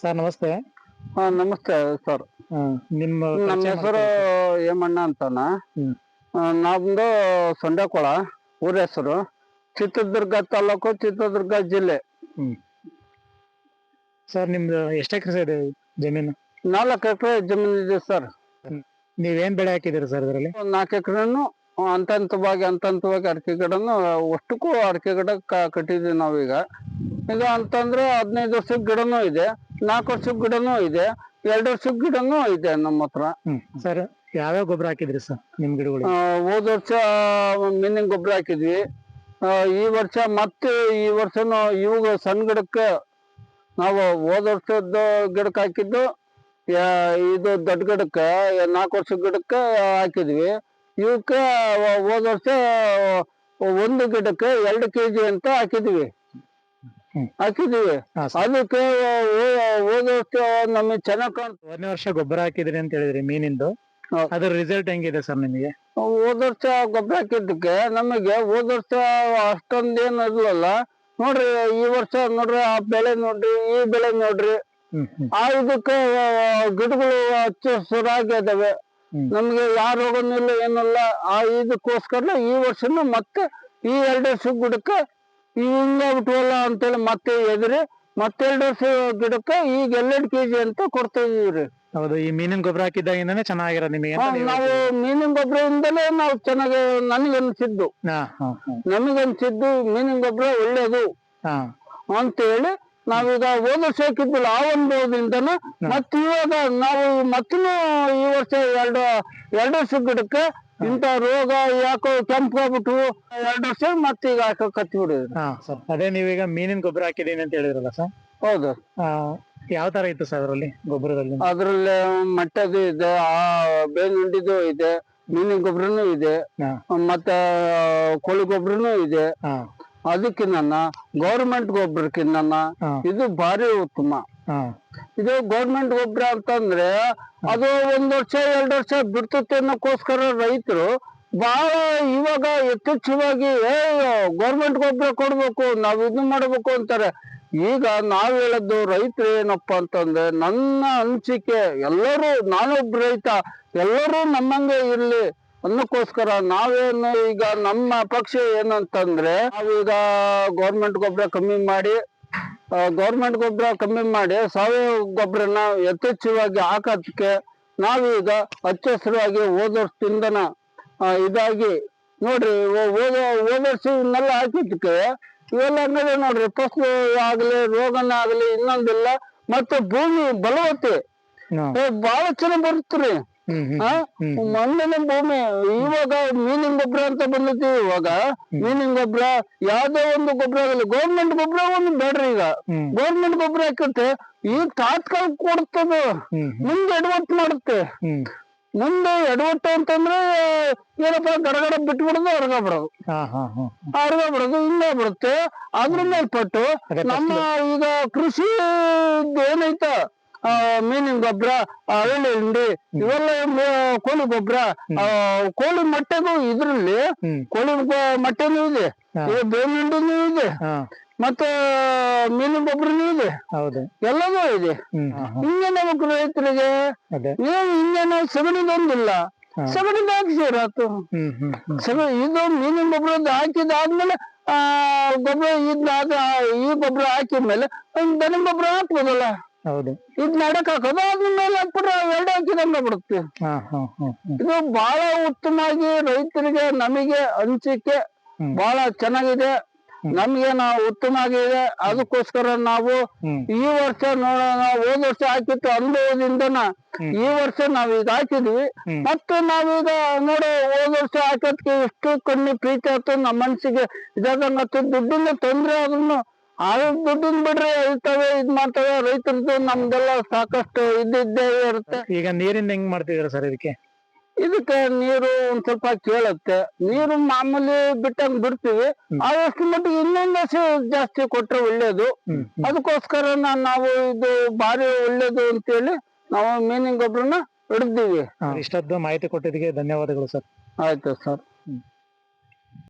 Sir ನಮಸ್ತೆ. ಹಾ ನಮಸ್ತೆ ಸರ್. ಆ, ನಿಮ್ಮ ನಮ್ಮ ಪರಿಚಯ ಹೆಸರು ಹೇಮಣ್ಣ ಅಂತಾನ. ಹ್ಮ್. ಆ, ನಮ್ದು ಸೊಂಡೆಕೊಳ ಊರ ಹೆಸರು. ಚಿತ್ರದುರ್ಗ ತಾಲೂಕು ಚಿತ್ರದುರ್ಗ ಜಿಲ್ಲೆ. ಸರ್ ನಿಮ್ದು ಎಷ್ಟು ಎಕರೆ ಇದೆ ಜಮೀನು? ನಾಲ್ಕು ಎಕರೆ ಜಮೀನು ಇದೆ ಸರ್. ನೀವೇನ್ ಬೆಳೆ ಹಾಕಿದಿರಿ ಸರ್ ಇದರಲ್ಲಿ? ಒಂದ್ ನಾಲ್ಕು ಎಕರೆನು ಅಂತಂತವಾಗಿ ಹಂತ ಹಂತವಾಗಿ ಅಡಿಕೆ ಗಿಡನು ಅಷ್ಟಕ್ಕೂ ಅಡಿಕೆ ಗಿಡ ಕ- ಕಟ್ಟಿದೀವಿ ನಾವೀಗ. ಈಗ ಅಂತಂದ್ರೆ ಹದಿನೈದು ವರ್ಷದ ಗಿಡನೂ ಇದೆ ನಾಲ್ಕು ವರ್ಷದ ಗಿಡನೂ ಇದೆ ಎರಡು ವರ್ಷದ ಗಿಡನೂ ಇದೆ ನಮ್ಮ ಹತ್ರ. ಸರ್ ಯಾವ್ಯಾವ ಗೊಬ್ಬರ ಹಾಕಿದ್ರಿ ಸರ್ ನಿಮ್ ಗಿಡಗಳು ಹೋದ ವರ್ಷ ಮೀನಿನ ಗೊಬ್ಬರ ಹಾಕಿದ್ವಿ. ಆ, ಈ ವರ್ಷ ಮತ್ತೆ ಈ ವರ್ಷನು ಇವಾಗ ಸಣ್ಣ ಗಿಡಕ್ಕೆ ನಾವು ಹೋದ ವರ್ಷದ ಗಿಡಕ್ಕೆ ಹಾಕಿದ್ದು ಯಾ- ಇದು ದೊಡ್ಡ ಗಿಡಕ್ಕೆ ನಾಲ್ಕು ವರ್ಷದ ಗಿಡಕ್ಕೆ ಹಾಕಿದ್ವಿ. ಇವಕ್ಕೆ ಹೋದ ವರ್ಷ ಒಂದು ಗಿಡಕ್ಕೆ ಎರಡು ಕೆಜಿ ಅಂತ ಹಾಕಿದ್ವಿ. ಹಾಕಿದ್ವಿ. ಅದಕ್ಕೆ ಓದೋಕೆ ನಮಗೆ ಚೆನ್ನಾಗ್ ಕಾಣ್ತು. ಒಂದನೇ ವರ್ಷ ಗೊಬ್ಬರ ಹಾಕಿದ್ರಿ ಅಂತ ಹೇಳಿದ್ರಿ ಮೀನಿಂದು. ಅದ್ರ ರಿಸಲ್ಟ್ ಹೆಂಗಿದೆ ಸರ್ ನಿಮಗೆ? ಹೋದ ವರ್ಷ ಗೊಬ್ಬರ ಹಾಕಿದ್ದಕ್ಕೆ ನಮಗೆ ಹೋದ ವರ್ಷ ಅಷ್ಟೊಂದೇನು ಇರ್ಲಿಲ್ಲ. ನೋಡ್ರಿ ಈ ವರ್ಷ ನೋಡ್ರಿ ಆ ಬೆಳೆ ನೋಡ್ರಿ ಈ ಬೆಳೆ ನೋಡ್ರಿ. ಆ ಇದಕ್ಕೆ ಗಿಡಗಳು ಹಚ್ಚ ಹಸುರಾಗಿ ಅದಾವೆ ನಮ್ಗೆ ಯಾವ ರೋಗನೂ ಇಲ್ಲ ಏನಿಲ್ಲ ಆ ಇದಕ್ಕೋಸ್ಕರ ಈ ವರ್ಷನು ಮತ್ತೆ ಈ ಎರಡು ವರ್ಷ ಗಿಡಕ್ಕೆ ಹಿಂಗೆ ಬಿಟ್ವಲ್ಲ ಅಂತೇಳಿ ಮತ್ತೆ ಎದ್ರಿ ಮತ್ತೆರಡು ವರ್ಷ ಗಿಡಕ್ಕೆ ಈಗ ಎರಡೆರಡು ಕೆಜಿ ಅಂತ ಕೊಡ್ತಾ ಇದೀವ್ರಿ ಹೌದು ಈ ಮೀನಿನ ಗೊಬ್ಬರ ಹಾಕಿದ್ದಾಗಿಂದಾನೆ ಚೆನ್ನಾಗಿರೋದು ನಿಮಗೆ ಅಂತ ನೀವು ನಾವು ಮೀನಿನ ಗೊಬ್ಬರದಿಂದಲೇ ನಾವು ಚೆನ್ನಾಗಿ ನನಗೆ ಅನ್ಸಿದ್ದು ಹಾ ಅನ್ಸಿದ್ದು ಹಾ. ನಮಗನ್ಸಿದ್ದು ಮೀನಿನ ಗೊಬ್ಬರ ಒಳ್ಳೇದು ಹಾ. ಅಂತ ಹೇಳಿ ನಾವೀಗ ಹೋದ ವರ್ಷ ಹಾಕಿದ್ದಿಲ್ಲ ಆ ಅನುಭವದಿಂದನು ಮತ್ತೆ ಇವಾಗ ನಾವು ಮತ್ತೂ ಈ ವರ್ಷ ಎರಡು ಎರಡು ವರ್ಷ ಗಿಡಕ್ಕೆ ಇಂತ ರೋಗ ಯಾಕೋ ಕೆಂಪಾಗ್ಬಿಟ್ಟು ಎರಡು ವರ್ಷ ಮತ್ತೆ ಈಗ ಹಾಕೋ ಕತ್ತಿ ಬಿಡಿದ್ರಿ ಹಾ ಸರ್ ಅದೇ ನೀವೀಗ ಮೀನಿನ ಗೊಬ್ಬರ ಹಾಕಿದೀನಿ ಅಂತ ಹೇಳಿದ್ರಲ್ಲ ಸರ್ ಹೌದು. ಯಾವ ತರ ಇತ್ತು ಸರ್ ಅದರಲ್ಲಿ ಗೊಬ್ಬರದಲ್ಲಿ? ಅದ್ರಲ್ಲಿ ಮಟ್ಟದು ಇದೆ ಆ ಬೇನುಂಡಿದು ಇದೆ ಮೀನಿನ ಗೊಬ್ಬರನು ಇದೆ ಹಾ. ಮತ್ತೆ ಕೋಳಿ ಗೊಬ್ಬರನು ಇದೆ. ಹಾ. ಅದಕ್ಕಿನ್ನ ಗೌರ್ಮೆಂಟ್ ಗೊಬ್ಬರಕ್ಕಿನ್ನ ಹಾ. ಇದು ಭಾರಿ ಉತ್ತಮ. ಇದು ಗೌರ್ಮೆಂಟ್ ಗೊಬ್ಬರ ಅಂತಂದ್ರೆ ಅದು ಒಂದ್ ವರ್ಷ, ಎರಡ್ ವರ್ಷ ಬಿಡ್ತತೆ ಅನ್ನೋಕ್ಕೋಸ್ಕರ ರೈತರು ಬಹಳ ಇವಾಗ ಯಥೇಚ್ಛವಾಗಿ ಗೌರ್ಮೆಂಟ್ ಗೊಬ್ಬರ ಕೊಡ್ಬೇಕು, ನಾವ್ ಇದು ಮಾಡ್ಬೇಕು ಅಂತಾರೆ. ಈಗ ನಾವ್ ಹೇಳದ್ದು ರೈತರು ಏನಪ್ಪಾ ಅಂತಂದ್ರೆ, ನನ್ನ ಅನಿಸಿಕೆ ಎಲ್ಲರೂ, ನಾನೊಬ್ಬ ರೈತ, ಎಲ್ಲರೂ ನಮ್ಮಂಗೆ ಇರ್ಲಿ ಅನ್ನಕ್ಕೋಸ್ಕರ ನಾವೇನು ಈಗ ನಮ್ಮ ಪಕ್ಷ ಏನಂತಂದ್ರೆ, ನಾವೀಗ ಗೌರ್ಮೆಂಟ್ ಗೊಬ್ಬರ ಕಮ್ಮಿ ಮಾಡಿ ಗೌರ್ಮೆಂಟ್ ಗೊಬ್ಬರ ಕಮ್ಮಿ ಮಾಡಿ ಸಾವಯವ ಗೊಬ್ಬರನ ಯಥೇಚ್ಛವಾಗಿ ಹಾಕೋದಕ್ಕೆ ನಾವೀಗ ಹಚ್ಚ ಹಸಿರಾಗಿ ಹೋದ ವರ್ಷದಿಂದನ ಇದಾಗಿ ನೋಡ್ರಿ ಹೋದ ಹೋದ ವರ್ಷ ಇವನ್ನೆಲ್ಲ ಹಾಕಿದ್ದಕ್ಕೆ ಇವೆಲ್ಲ ಹಂಗದೆ ನೋಡ್ರಿ ಫಸಲು ಆಗ್ಲಿ ರೋಗನ ಆಗ್ಲಿ ಇನ್ನೊಂದಿಲ್ಲ ಮತ್ತೆ ಭೂಮಿ ಬಲವತ್ತೆ ಬಹಳ ಚೆನ್ನಾಗ್ ಬರುತ್ತ್ರಿ ಆ? ಮಣ್ಣಿನ ಭೂಮಿ ಇವಾಗ ಮೀನಿನ ಗೊಬ್ಬರ ಅಂತ ಬಂದೈತಿ ಇವಾಗ. ಮೀನಿನ ಗೊಬ್ಬರ ಯಾವ್ದೋ ಒಂದು ಗೊಬ್ಬರ ಆಗಲಿ ಗೌರ್ಮೆಂಟ್ ಗೊಬ್ಬರ ಒಂದು ಬೇಡ್ರಿ ಈಗ. ಗೌರ್ಮೆಂಟ್ ಗೊಬ್ಬರ ಹಾಕತ್ತೆ ಈಗ ತಾತ್ಕಾಲಿಕ ಕೊಡ್ತದ. ಮುಂದೆ ಎಡವಟ್ಟು ಮಾಡುತ್ತೆ. ಮುಂದೆ ಎಡವಟ್ಟು ಅಂತಂದ್ರೆ ಏನಪ್ಪ ಗಡಗಡ ಬಿಟ್ಬಿಡೋದು ಅರ್ಗ ಬಿಡೋದು. ಅರ್ಗ ಬಿಡೋದು ಹಿಂಗೆ ಬಿಡುತ್ತೆ. ಅದ್ರ ಮೇಲ್ಪಟ್ಟು ನಮ್ಮ ಈಗ ಕೃಷಿ ಏನೈತ? ಮೀನಿನ ಗೊಬ್ಬರ ಅರಳಿ ಹಿಂಡಿ ಇವೆಲ್ಲ ಕೋಳಿ ಗೊಬ್ಬರ ಕೋಳಿ ಮೊಟ್ಟೆಗೂ ಇದ್ರಲ್ಲಿ ಕೋಳಿ ಮೊಟ್ಟೆನೂ ಇದೆ. ಬೇವಿನ ಹಿಂಡಿನೂ ಇದೆ. ಮತ್ತ ಮೀನಿನ ಗೊಬ್ಬರನೂ ಇದೆ. ಹೌದು. ಎಲ್ಲದೂ ಇದೆ. ಹಿಂಗೆ ನಮಗ್ ರೈತರಿಗೆ ಏನು ಹಿಂಗೇನು ಸಗಣಿದೊಂದಿಲ್ಲ. ಸಗಣಿ ಸಗಣಿದ ಹಾಕ್ಸಿರಾತು ಹ್ಮ್ ಹ್ಮ್ ಹ್ಮ್. ಸಗಣಿ ಇದು ಮೀನಿನ ಗೊಬ್ಬರ ಹಾಕಿದಾದ್ಮೇಲೆ ಆ ಗೊಬ್ಬರ ಇದ್ ಈ ಗೊಬ್ಬರ ಹಾಕಿದ್ಮೇಲೆ ಒಂದ್ ದನ ಗೊಬ್ಬರ ಹಾಕ್ಬೋದಲ್ಲ. ಹೌದು. ಇದ್ ನಡಕ್ ಹಾಕೋದು ಅದ್ಮೇಲೆ ಹಾಕ್ಬಿಟ್ರೆ ಎರಡು ಹಾಕಿದಂಗ ಬಿಡುತ್ತೆ ಹಾ ಹಾ ಹಾ ಹ್ಮ್ ಇದು ಬಹಳ ಉತ್ತಮವಾಗಿ ರೈತರಿಗೆ ನಮಗೆ ಹಂಚಿಕೆ. ಬಹಳ ಚೆನ್ನಾಗಿದೆ. ನಮ್ಗೆ ನಾವು ಉತ್ತಮ ಆಗಿದೆ ಅದಕ್ಕೋಸ್ಕರ ನಾವು ಈ ವರ್ಷ ನೋಡೋಣ ಹೋದ ವರ್ಷ ಹಾಕಿತ್ತು ಅನುಭವದಿಂದನ ಈ ವರ್ಷ ನಾವ್ ಈಗ ಹಾಕಿದ್ವಿ. ಮತ್ತೆ ನಾವೀಗ ನೋಡು ಹೋದ ವರ್ಷ ಹಾಕೋದಕ್ಕೆ ಎಷ್ಟು ಕಣ್ಣಿ ಪ್ರೀತಿ ಆಯ್ತು ನಮ್ಮ ಮನ್ಸಿಗೆ ಇದಾದಂಗ ದುಡ್ಡಿಂದ ತೊಂದ್ರೆ ತೊಂದ್ರೆ ಆದ್ರೂ ಆ ದುಡ್ಡಿನ ಬಿಡ್ರಿ ಇರ್ತವೆ ಇದ್ ಮಾಡ್ತವೆ ರೈತರದ್ದು ನಮ್ದೆಲ್ಲ ಸಾಕಷ್ಟು ಇದ್ದಿದ್ದೇ ಇರುತ್ತೆ. ಈಗ ನೀರಿಂದ ಹೆಂಗ್ ಮಾಡ್ತಿದ್ರ ಸರ್ ಇದಕ್ಕೆ? ಇದಕ್ಕೆ ನೀರು ಒಂದ್ ಸ್ವಲ್ಪ ಕೇಳುತ್ತೆ. ನೀರು ಮಾಮೂಲಿ ಬಿಟ್ಟಂಗ್ ಬಿಡ್ತೀವಿ. ಆದಷ್ಟು ಮಟ್ಟಿಗೆ ಇನ್ನೊಂದಷ್ಟು ಜಾಸ್ತಿ ಕೊಟ್ರೆ ಒಳ್ಳೇದು. ಅದಕ್ಕೋಸ್ಕರ ನಾವು ಇದು ಭಾರಿ ಒಳ್ಳೇದು ಅಂತೇಳಿ ನಾವು ಮೀನಿನ ಗೊಬ್ಬರನ ಹಿಡ್ದೀವಿ. ಇಷ್ಟದ್ದು ಮಾಹಿತಿ ಕೊಟ್ಟಿದ್ದಕ್ಕೆ ಧನ್ಯವಾದಗಳು ಸರ್. ಆಯ್ತು ಸರ್.